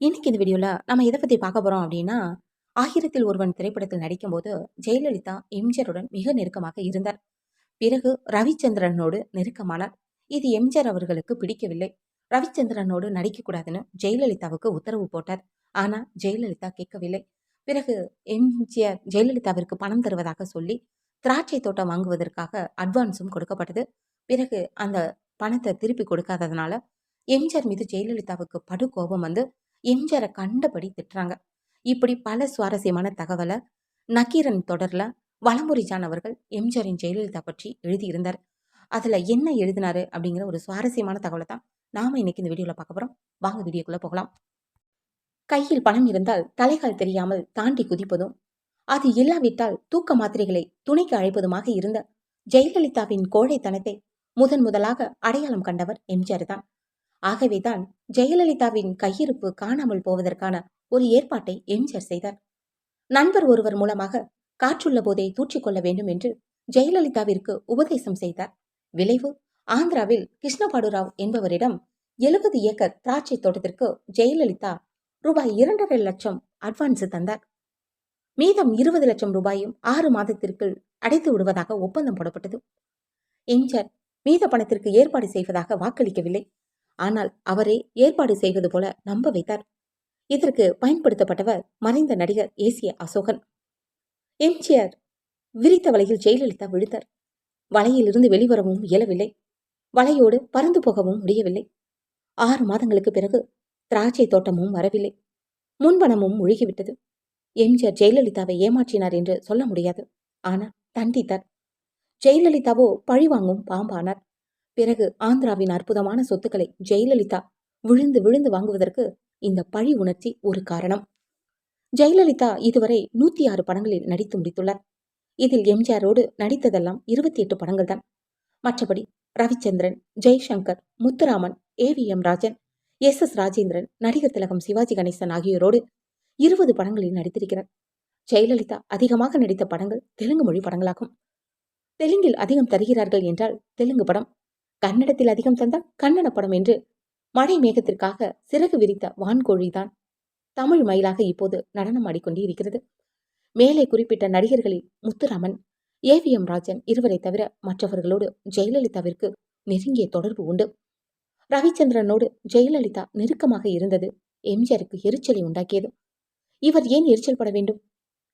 இன்னைக்கு இந்த வீடியோவில் நம்ம எதை பற்றி பார்க்க போகிறோம் அப்படின்னா, ஆயிரத்தில் ஒருவன் திரைப்படத்தில் நடிக்கும்போது, ஜெயலலிதா எம்ஜிஆருடன் மிக நெருக்கமாக இருந்தார். பிறகு ரவிச்சந்திரனோடு நெருக்கமானார். இது எம்ஜிஆர் அவர்களுக்கு பிடிக்கவில்லை. ரவிச்சந்திரனோடு நடிக்கக்கூடாதுன்னு ஜெயலலிதாவுக்கு உத்தரவு போட்டார். ஆனால் ஜெயலலிதா கேட்கவில்லை. பிறகு எம்ஜிஆர் ஜெயலலிதாவிற்கு பணம் தருவதாக சொல்லி, திராட்சை தோட்டம் வாங்குவதற்காக அட்வான்ஸும் கொடுக்கப்பட்டது. பிறகு அந்த பணத்தை திருப்பி கொடுக்காததுனால, எம்ஜிஆர் மீது ஜெயலலிதாவுக்கு படு கோபம் வந்து, எம்ஜிஆரை கண்டபடி திட்டுறாங்க. இப்படி பல சுவாரஸ்யமான தகவலை நக்கீரன் தொடரில் வலமுறை ஜான் அவர்கள் எம்ஜிஆரின் ஜெயலலிதா பற்றி எழுதியிருந்தார். அதில் என்ன எழுதினாரு அப்படிங்கிற ஒரு சுவாரஸ்யமான தகவலை தான் நாம இன்னைக்கு இந்த வீடியோவில் பார்க்க போகிறோம் வாங்க வீடியோக்குள்ளே போகலாம். கையில் பணம் இருந்தால் தலைகால் தெரியாமல் தாண்டி குதிப்பதும், அது இல்லாவிட்டால் தூக்க மாத்திரைகளை துணைக்கு அழைப்பதுமாக இருந்த ஜெயலலிதாவின் கோழைத்தனத்தை முதன் முதலாக அடையாளம் கண்டவர் எம்ஜிஆர் தான். ஆகவேதான் ஜெயலலிதாவின் கையிருப்பு காணாமல் போவதற்கான ஒரு ஏற்பாட்டை எம்ஜிஆர் செய்தார். நண்பர் ஒருவர் மூலமாக காற்றுள்ள போதை தூற்றிக்கொள்ள வேண்டும் என்று ஜெயலலிதாவிற்கு உபதேசம் செய்தார். விளைவு ஆந்திராவில் கிருஷ்ணபாடுராவ் என்பவரிடம் எழுபது ஏக்கர் திராட்சை தோட்டத்திற்கு ஜெயலலிதா ரூபாய் இரண்டரை லட்சம் அட்வான்ஸ் தந்தார். மீதம் இருபது லட்சம் ரூபாயும் ஆறு மாதத்திற்குள் அடைத்து விடுவதாக ஒப்பந்தம் போடப்பட்டது. எம்ஜிஆர் மீத பணத்திற்கு ஏற்பாடு செய்வதாக வாக்களிக்கவில்லை. ஆனால் அவரே ஏற்பாடு செய்வது போல நம்ப வைத்தார். இதற்கு பயன்படுத்தப்பட்டவர் மறைந்த நடிகர் ஏசிய அசோகன். எம்ஜிஆர் விரித்த வலையில் ஜெயலலிதா விழுந்தார். வலையிலிருந்து வெளிவரவும் இயலவில்லை. வலையோடு பறந்து போகவும் முடியவில்லை. ஆறு மாதங்களுக்கு பிறகு திராட்சை தோட்டமும் வரவில்லை. முன்பணமும் முழுகிவிட்டது. எம்ஜிஆர் ஜெயலலிதாவை ஏமாற்றினார் என்று சொல்ல முடியாது. ஆனால் தண்டித்தார். ஜெயலலிதாவோ பழிவாங்கும் பாம்பானார். பிறகு ஆந்திராவின் அற்புதமான சொத்துக்களை ஜெயலலிதா விழுந்து விழுந்து வாங்குவதற்கு இந்த பழி உணர்ச்சி ஒரு காரணம். ஜெயலலிதா இதுவரை நூத்தி ஆறு படங்களில் நடித்து முடித்துள்ளார். இதில் எம்ஜிஆரோடு நடித்ததெல்லாம் இருபத்தி எட்டு படங்கள் தான் மற்றபடி Ravichandran Jaishankar Muthuraman A V M Rajan S S Rajendran நடிகர் திலகம் சிவாஜி கணேசன் ஆகியோரோடு இருபது படங்களில் நடித்திருக்கிறார். ஜெயலலிதா அதிகமாக நடித்த படங்கள் தெலுங்கு மொழி படங்களாகும். தெலுங்கில் அதிகம் தருகிறார்கள் என்றால் தெலுங்கு படம் கன்னடத்தில் அதிகம் தந்தால் கன்னட படம் என்று மழை மேகத்திற்காக சிறகு விரித்த வான்கோழிதான். தமிழ் மயிலாக இப்போது நடனம் ஆடிக்கொண்டே இருக்கிறது. மேலே குறிப்பிட்ட நடிகர்களில் Muthuraman A V M Rajan இருவரை தவிர மற்றவர்களோடு ஜெயலலிதாவிற்கு நெருங்கிய தொடர்பு உண்டு. ரவிச்சந்திரனோடு ஜெயலலிதா நெருக்கமாக இருந்தது. எம்ஜிஆருக்கு எரிச்சலை உண்டாக்கியது. இவர் ஏன் எரிச்சல் பட வேண்டும்?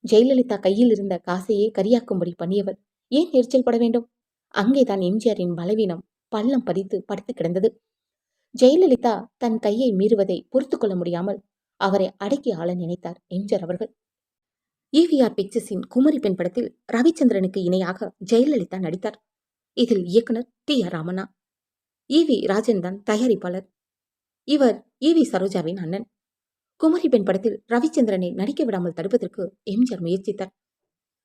ஜெயலலிதா கையில் இருந்த காசையே கரியாக்கும்படி பண்ணியவர் ஏன் எரிச்சல் பட வேண்டும்? அங்கேதான் எம்ஜிஆரின் பலவீனம் பள்ளம் பதித்து படுத்து கிடந்தது. ஜெயலலிதா தன் கையை மீறுவதை பொறுத்து கொள்ள முடியாமல் அவரை அடக்கி ஆள நினைத்தார் எம்ஜிஆர் அவர்கள். ஈவிஆர் பிக்சர்ஸின் குமரி பெண் படத்தில் ரவிச்சந்திரனுக்கு இணையாக ஜெயலலிதா நடித்தார். இதில் இயக்குனர் T R Ramanna. E V Rajan தான் தயாரிப்பாளர். இவர் ஈவி சரோஜாவின் அண்ணன். குமரி பெண் படத்தில் ரவிச்சந்திரனை நடிக்க விடாமல் தடுப்பதற்கு எம்ஜிஆர் முயற்சித்தார்.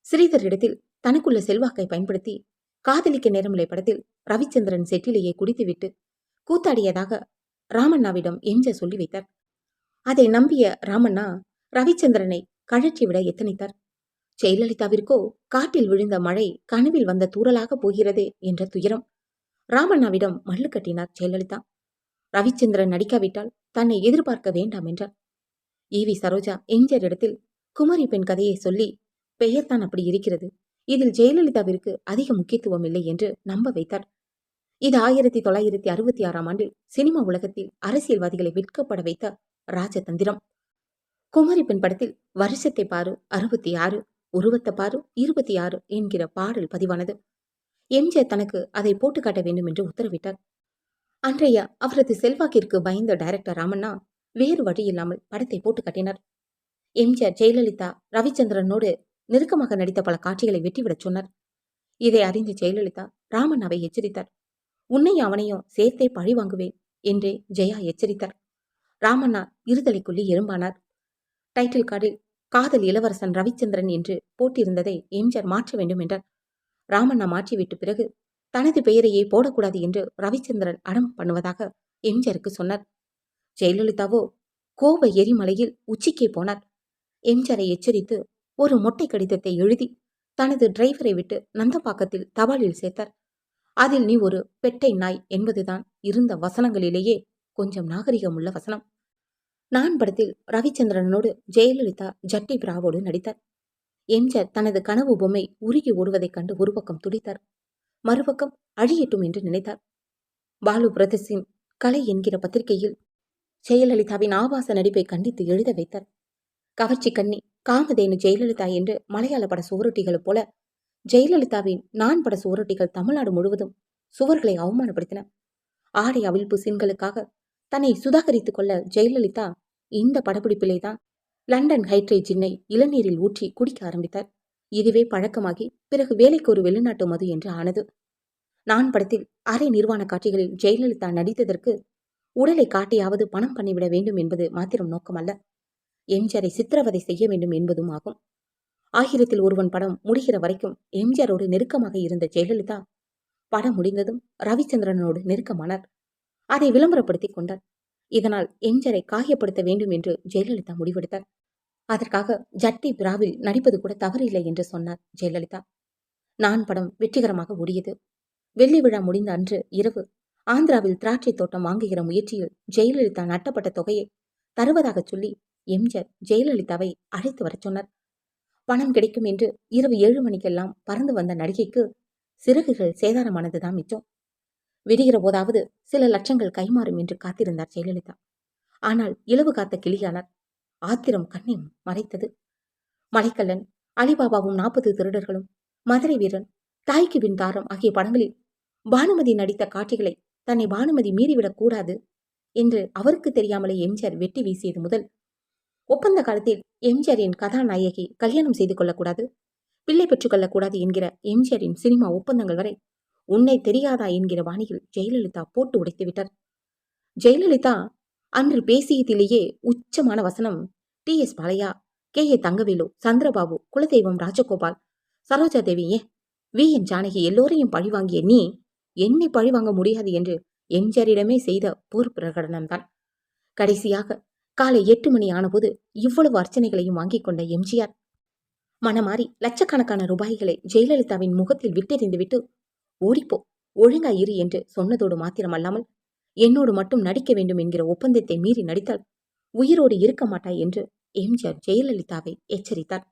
ஸ்ரீதர் இடத்தில் தனக்குள்ள செல்வாக்கை பயன்படுத்தி காதலிக்க நேரமில்லை படத்தில் ரவிச்சந்திரன் செட்டிலேயே குடித்துவிட்டு கூத்தாடியதாக ராமண்ணாவிடம் எம்ஜிஆர் சொல்லி வைத்தார். அதை நம்பிய ராமண்ணா ரவிச்சந்திரனை கழற்றிவிட எத்தனித்தார்? ஜெயலலிதாவிற்கோ காட்டில் விழுந்த மழை கனவில் வந்த தூரலாக போகிறதே என்ற துயரம். ராமண்ணாவிடம் மல்லு கட்டினார் ஜெயலலிதா. ரவிச்சந்திரன் நடிக்காவிட்டால் தன்னை எதிர்பார்க்க வேண்டாம் என்றார். ஈவி சரோஜா எம்ஜிஆர் இடத்தில் குமரி பெண் கதையை சொல்லி பெயர்தான் அப்படி இருக்கிறது. இதில் ஜெயலலிதாவிற்கு அதிக முக்கியத்துவம் இல்லை என்று நம்ப வைத்தார். இது ஆயிரத்தி தொள்ளாயிரத்தி அறுபத்தி ஆறாம் ஆண்டில் சினிமா உலகத்தில் அரசியல்வாதிகளை விற்கப்பட வைத்த ராஜதந்திரம். குமரி பெண் படத்தில் வருஷத்தை பாரு அறுபத்தி ஆறு உருவத்தை பாரு இருபத்தி ஆறு என்கிற பாடல் பதிவானது. எம்ஜிஆர் தனக்கு அதை போட்டு காட்ட வேண்டும் என்று உத்தரவிட்டார். அன்றைய அவரது செல்வாக்கிற்கு பயந்த டைரக்டர் ராமண்ணா வேறு வழி இல்லாமல் படத்தை போட்டு காட்டினார். எம்ஜிஆர் ஜெயலலிதா ரவிச்சந்திரனோடு நெருக்கமாக நடித்த பல காட்சிகளை வெட்டிவிடச் சொன்னார். இதை அறிந்து ஜெயலலிதா ராமன் அவை எச்சரித்தார். உன்னையும் அவனையும் சேர்த்தே பழி வாங்குவேன் என்றே ஜெயா எச்சரித்தார். ராமண்ணா இருதலைக்குள்ளி எறும்பானார் டைட்டில் கார்டில் காதல் இளவரசன் ரவிச்சந்திரன் என்று போட்டிருந்ததை எம்ஜிஆர் மாற்ற வேண்டும் என்றார். ராமண்ணா மாற்றிவிட்ட பிறகு தனது பெயரையே போடக்கூடாது என்று ரவிச்சந்திரன் அடம் பண்ணுவதாக எம்ஜிஆருக்கு சொன்னார். ஜெயலலிதாவோ கோப எரிமலையில் உச்சிக்கே போனார். எம்ஜிஆரை எச்சரித்து ஒரு மொட்டை கடிதத்தை எழுதி தனது டிரைவரை விட்டு நந்தப்பாக்கத்தில் தபாலில் சேர்த்தார். அதில் நீ ஒரு பெட்டை நாய் என்பதுதான் இருந்த வசனங்களிலேயே கொஞ்சம் நாகரிகமுள்ள வசனம். நான் படத்தில் ரவிச்சந்திரனோடு ஜெயலலிதா ஜட்டி பிராவோடு நடித்தார். எம்ஜர் தனது கனவு பொம்மை உருகி ஓடுவதைக் கண்டு ஒரு பக்கம் துடித்தார். மறுபக்கம் அழியட்டும் என்று நினைத்தார். பாலு பிரதர்ஸின் கலை என்கிற பத்திரிகையில் ஜெயலலிதாவின் ஆபாச நடிப்பை கண்டித்து எழுத வைத்தார். கவர்ச்சி கண்ணி காமதேனு ஜெயலலிதா என்று மலையாள பட சுவரொட்டிகள் போல ஜெயலலிதாவின் நான் பட சுவரொட்டிகள் தமிழ்நாடு முழுவதும் சுவர்களை அவமானப்படுத்தின. ஆடை அவிழ்ப்பு சீன்களுக்காக தன்னை சுதாகரித்துக் கொள்ள ஜெயலலிதா இந்த படப்பிடிப்பிலே தான் லண்டன் ஹைட்ரேட் ஜின்னை இளநீரில் ஊற்றி குடிக்க ஆரம்பித்தார். இதுவே பழக்கமாகி பிறகு வேலைக்கு ஒரு வெளிநாட்டு மது என்று ஆனது. நான் படத்தில் அரை நிர்வாண காட்சிகளில் ஜெயலலிதா நடித்ததற்கு உடலை காட்டியாவது பணம் பண்ணிவிட வேண்டும் என்பது மாத்திரம் நோக்கமல்ல. எம்ஜிஆரை சித்திரவதை செய்ய வேண்டும் என்பதும் ஆகும். ஆயிரத்தில் ஒருவன் படம் முடிகிற வரைக்கும் எம்ஜிஆரோடு நெருக்கமாக இருந்த ஜெயலலிதா படம் முடிந்ததும் ரவிச்சந்திரனோடு நெருக்கமானார். அதை விளம்பரப்படுத்திக் கொண்டார். இதனால் எம்ஜிஆரை காயப்படுத்த வேண்டும் என்று ஜெயலலிதா முடிவெடுத்தார். அதற்காக ஜட்டி பிராவில் நடிப்பது கூட தவறில்லை என்று சொன்னார் ஜெயலலிதா. நான் படம் வெற்றிகரமாக ஓடியது. வெள்ளி விழா முடிந்த அன்று இரவு ஆந்திராவில் திராட்சை தோட்டம் வாங்குகிற முயற்சியில் ஜெயலலிதா நட்டப்பட்ட தொகையை தருவதாக சொல்லி எம்ஜிஆர் ஜெயலலிதாவை அழைத்து வரச் சொன்னார். பணம் கிடைக்கும் என்று இரவு ஏழு மணிக்கெல்லாம் பறந்து வந்த நடிகைக்கு சிறகுகள் சேதாரமானதுதான் மிச்சம். விடுகிற போதாவது சில லட்சங்கள் கைமாறும் என்று காத்திருந்தார் ஜெயலலிதா. ஆனால் இலவு காத்த கிளியானார் ஆத்திரம் கண்ணை மறைத்தது. மலைக்கல்லன் அலிபாபாவும் நாற்பது திருடர்களும் மதுரை வீரன் தாய்க்கு பின் தாரம் ஆகிய படங்களில் பானுமதி நடித்த காட்சிகளை தன்னை பானுமதி மீறிவிடக் கூடாது என்று அவருக்கு தெரியாமலே எம்ஜிஆர் வெட்டி வீசியது முதல் ஒப்பந்த காலத்தில் எம்ஜிஆரின் கதாநாயகி கல்யாணம் செய்து கொள்ளக்கூடாது. பிள்ளை பெற்றுக்கொள்ளக்கூடாது என்கிற எம்ஜிஆரின் சினிமா ஒப்பந்தங்கள் வரை உன்னை தெரியாதா என்கிற வாணியில் ஜெயலலிதா போட்டு உடைத்து விட்டார். ஜெயலலிதா அன்று பேசியதிலேயே உச்சமான வசனம் T S. Balaiah K. A. Thangavelu Chandrababu குலதெய்வம் ராஜகோபால் சரோஜா தேவி ஏன் வி. என். ஜானகி எல்லோரையும் பழிவாங்கிய நீ என்னை பழிவாங்க முடியாது என்று எம்ஜிஆரிடமே செய்த போர் பிரகடனம்தான் கடைசியாக காலை எட்டு மணி ஆனபோது இவ்வளவு அர்ச்சனைகளையும் வாங்கிக் கொண்ட எம்ஜிஆர். மனமாறி லட்சக்கணக்கான ரூபாய்களை ஜெயலலிதாவின் முகத்தில் விட்டெறிந்துவிட்டு ஓடிப்போ ஒழுங்கா இரு என்று சொன்னதோடு மாத்திரமல்லாமல் என்னோடு மட்டும் நடிக்க வேண்டும் என்கிற ஒப்பந்தத்தை மீறி நடித்தால் உயிரோடு இருக்க மாட்டாய் என்று எம்ஜிஆர் ஜெயலலிதாவை எச்சரித்தார்.